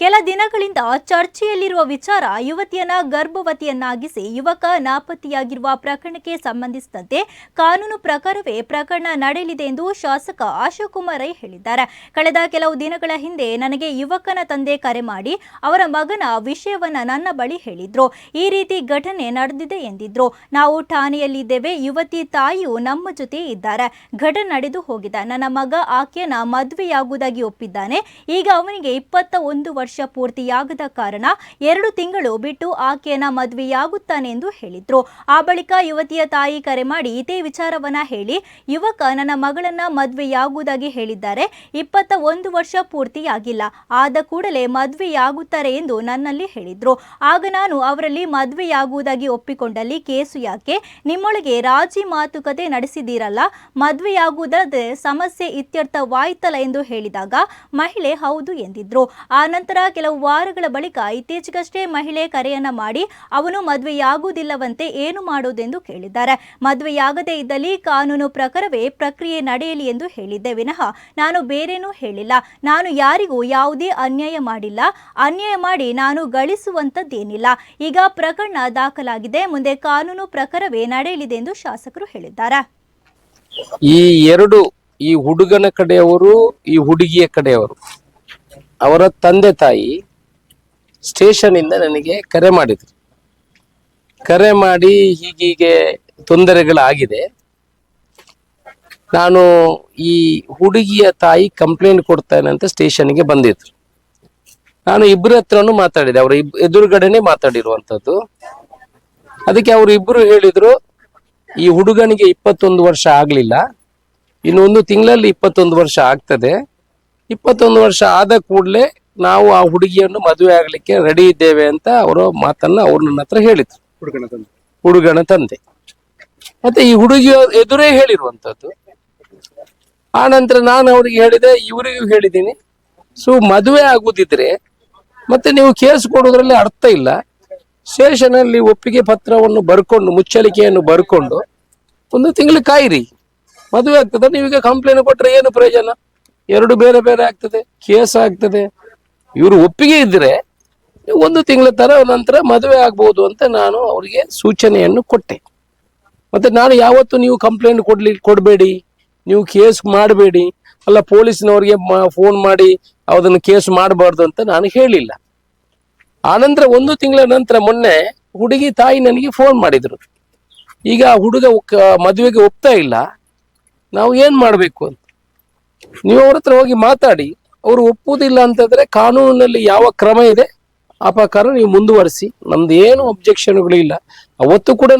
ಕೆಲ ದಿನಗಳಿಂದ ಚರ್ಚೆಯಲ್ಲಿರುವ ವಿಚಾರ ಯುವತಿಯನ್ನ ಗರ್ಭವತಿಯನ್ನಾಗಿಸಿ ಯುವಕ ನಾಪತ್ತೆಯಾಗಿರುವ ಪ್ರಕರಣಕ್ಕೆ ಸಂಬಂಧಿಸಿದಂತೆ ಕಾನೂನು ಪ್ರಕಾರವೇ ಪ್ರಕರಣ ನಡೆಯಲಿದೆ ಎಂದು ಶಾಸಕ ಅಶೋಕ್ ಕುಮಾರ್ ರೈ ಹೇಳಿದ್ದಾರೆ. ಕಳೆದ ಕೆಲವು ದಿನಗಳ ಹಿಂದೆ ನನಗೆ ಯುವಕನ ತಂದೆ ಕರೆ ಮಾಡಿ ಅವರ ಮಗನ ವಿಷಯವನ್ನ ನನ್ನ ಬಳಿ ಹೇಳಿದ್ರು. ಈ ರೀತಿ ಘಟನೆ ನಡೆದಿದೆ ಎಂದಿದ್ರು. ನಾವು ಠಾಣೆಯಲ್ಲಿದ್ದೇವೆ. ಯುವತಿ ತಾಯಿಯು ನಮ್ಮ ಜೊತೆ ಇದ್ದಾರೆ. ಘಟನೆ ನಡೆದು ಹೋಗಿದೆ. ನನ್ನ ಮಗ ಆಕೆಯನ್ನ ಮದುವೆಯಾಗುವುದಾಗಿ ಒಪ್ಪಿದ್ದಾನೆ. ಈಗ ಅವನಿಗೆ ಇಪ್ಪತ್ತ ಒಂದು ಪೂರ್ತಿಯಾಗದ ಕಾರಣ ಎರಡು ತಿಂಗಳು ಬಿಟ್ಟು ಆಕೆಯನ್ನ ಮದುವೆಯಾಗುತ್ತಾನೆ ಎಂದು ಹೇಳಿದ್ರು. ಆ ಬಳಿಕ ಯುವತಿಯ ತಾಯಿ ಕರೆ ಮಾಡಿ ಇದೇ ವಿಚಾರವನ್ನ ಹೇಳಿ ಯುವಕ ನನ್ನ ಮಗಳನ್ನ ಮದುವೆಯಾಗುವುದಾಗಿ ಹೇಳಿದ್ದಾರೆ. ಇಪ್ಪತ್ತ ಒಂದು ವರ್ಷ ಪೂರ್ತಿಯಾಗಿಲ್ಲ. ಆದ ಕೂಡಲೇ ಮದುವೆಯಾಗುತ್ತಾರೆ ಎಂದು ನನ್ನಲ್ಲಿ ಹೇಳಿದ್ರು. ಆಗ ನಾನು ಅವರಲ್ಲಿ ಮದುವೆಯಾಗುವುದಾಗಿ ಒಪ್ಪಿಕೊಂಡಲ್ಲಿ ಕೇಸು ಯಾಕೆ? ನಿಮ್ಮೊಳಗೆ ರಾಜಿ ಮಾತುಕತೆ ನಡೆಸಿದ್ದೀರಲ್ಲ? ಮದುವೆಯಾಗುವುದಾದ್ರೆ ಸಮಸ್ಯೆ ಇತ್ಯರ್ಥವಾಯ್ತಲ್ಲ ಎಂದು ಹೇಳಿದಾಗ ಮಹಿಳೆ ಹೌದು ಎಂದಿದ್ರು. ಆ ನಂತರ ಕೆಲವು ವಾರಗಳ ಬಳಿಕ ಇತ್ತೀಚೆಗಷ್ಟೇ ಮಹಿಳೆ ಕರೆಯನ್ನ ಮಾಡಿ ಅವನು ಮದುವೆಯಾಗುವುದಿಲ್ಲವಂತೆ ಏನು ಮಾಡೋದೆಂದು ಕೇಳಿದ್ದಾರೆ. ಮದುವೆಯಾಗದೇ ಇದ್ದಲ್ಲಿ ಕಾನೂನು ಪ್ರಕಾರವೇ ಪ್ರಕ್ರಿಯೆ ನಡೆಯಲಿ ಎಂದು ಹೇಳಿದ್ದೆ. ವಿನಃ ನಾನು ಬೇರೇನೂ ಹೇಳಿಲ್ಲ. ನಾನು ಯಾರಿಗೂ ಯಾವುದೇ ಅನ್ಯಾಯ ಮಾಡಿಲ್ಲ. ಅನ್ಯಾಯ ಮಾಡಿ ನಾನು ಗಳಿಸುವಂತದ್ದೇನಿಲ್ಲ. ಈಗ ಪ್ರಕರಣ ದಾಖಲಾಗಿದೆ. ಮುಂದೆ ಕಾನೂನು ಪ್ರಕಾರವೇ ನಡೆಯಲಿದೆ ಎಂದು ಶಾಸಕರು ಹೇಳಿದ್ದಾರೆ. ಈ ಎರಡು ಈ ಹುಡುಗನ ಕಡೆಯವರು, ಈ ಹುಡುಗಿಯ ಕಡೆಯವರು ಅವರ ತಂದೆ ತಾಯಿ ಸ್ಟೇಷನ್ ಇಂದ ನನಗೆ ಕರೆ ಮಾಡಿದ್ರು. ಕರೆ ಮಾಡಿ ಹೀಗೀಗೆ ತೊಂದರೆಗಳಾಗಿದೆ. ನಾನು ಈ ಹುಡುಗಿಯ ತಾಯಿ ಕಂಪ್ಲೇಂಟ್ ಕೊಡ್ತೇನೆ ಅಂತ ಸ್ಟೇಷನ್ಗೆ ಬಂದಿದ್ರು. ನಾನು ಇಬ್ಬರ ಹತ್ರನು ಮಾತಾಡಿದೆ, ಅವರ ಇಬ್, ಎದುರುಗಡೆನೆ ಮಾತಾಡಿರುವಂತದ್ದು ಅದಕ್ಕೆ ಅವರು ಇಬ್ಬರು ಹೇಳಿದ್ರು, ಈ ಹುಡುಗನಿಗೆ ಇಪ್ಪತ್ತೊಂದು ವರ್ಷ ಆಗ್ಲಿಲ್ಲ, ಇನ್ನೊಂದು ತಿಂಗಳಲ್ಲಿ ಇಪ್ಪತ್ತೊಂದು ವರ್ಷ ಆಗ್ತದೆ. ಇಪ್ಪತ್ತೊಂದು ವರ್ಷ ಆದ ಕೂಡಲೇ ನಾವು ಆ ಹುಡುಗಿಯನ್ನು ಮದುವೆ ಆಗ್ಲಿಕ್ಕೆ ರೆಡಿ ಇದ್ದೇವೆ ಅಂತ ಅವರ ಮಾತನ್ನ ಅವ್ರು ನನ್ನ ಹತ್ರ ಹೇಳಿದ್ರು. ಹುಡುಗನ ತಂದೆ. ಹುಡುಗನ ತಂದೆ. ಮತ್ತೆ ಈ ಹುಡುಗಿಯ ಎದುರೇ ಹೇಳಿರುವಂತದ್ದು. ಆ ನಂತರ ನಾನು ಅವರಿಗೆ ಹೇಳಿದೆ ಇವರಿಗೂ ಹೇಳಿದ್ದೀನಿ. ಸೊ ಮದುವೆ ಆಗುದಿದ್ರೆ ಮತ್ತೆ ನೀವು ಕೇಸ್ ಕೊಡೋದ್ರಲ್ಲಿ ಅರ್ಥ ಇಲ್ಲ. ಸ್ಟೇಷನಲ್ಲಿ ಒಪ್ಪಿಗೆ ಪತ್ರವನ್ನು ಬರ್ಕೊಂಡು ಮುಚ್ಚಳಿಕೆಯನ್ನು ಬರ್ಕೊಂಡು ಒಂದು ತಿಂಗಳು ಕಾಯಿರಿ. ಮದುವೆ ಆಗ್ತದೆ ನೀವೀಗ ಕಂಪ್ಲೇಂಟ್ ಕೊಟ್ಟರೆ ಏನು ಪ್ರಯೋಜನ? ಎರಡು ಬೇರೆ ಬೇರೆ ಆಗ್ತದೆ, ಕೇಸ್ ಆಗ್ತದೆ. ಇವರು ಒಪ್ಪಿಗೆ ಇದ್ದರೆ ಒಂದು ತಿಂಗಳ ತರ ನಂತರ ಮದುವೆ ಆಗ್ಬಹುದು ಅಂತ ನಾನು ಅವರಿಗೆ ಸೂಚನೆಯನ್ನು ಕೊಟ್ಟೆ. ಮತ್ತೆ ನಾನು ಯಾವತ್ತು ನೀವು ಕಂಪ್ಲೇಂಟ್ ಕೊಡ್ಲಿ, ಕೊಡಬೇಡಿ, ನೀವು ಕೇಸ್ ಮಾಡಬೇಡಿ, ಅಲ್ಲ ಪೊಲೀಸ್ನವರಿಗೆ ಫೋನ್ ಮಾಡಿ ಅದನ್ನು ಕೇಸ್ ಮಾಡಬಾರ್ದು ಅಂತ ನಾನು ಹೇಳಿಲ್ಲ. ಆನಂತರ ಒಂದು ತಿಂಗಳ ನಂತರ ಮೊನ್ನೆ ಹುಡುಗಿ ತಾಯಿ ನನಗೆ ಫೋನ್ ಮಾಡಿದ್ರು. ಈಗ ಹುಡುಗ ಮದುವೆಗೆ ಒಪ್ತಾ ಇಲ್ಲ. ನಾವು ಏನು ಮಾಡಬೇಕು ಅಂತ? ನೀವು ಅವ್ರ ಹತ್ರ ಹೋಗಿ ಮಾತಾಡಿ. ಅವರು ಒಪ್ಪುವುದಿಲ್ಲ ಅಂತಂದ್ರೆ ಕಾನೂನಿನಲ್ಲಿ ಯಾವ ಕ್ರಮ ಇದೆ? ಆ ಪ್ರಕಾರ ನೀವು ಮುಂದುವರಿಸಿ. ನಮ್ದು ಏನು ಅಬ್ಜೆಕ್ಷನ್ಗಳು ಇಲ್ಲ. ಅವತ್ತು ಕೂಡ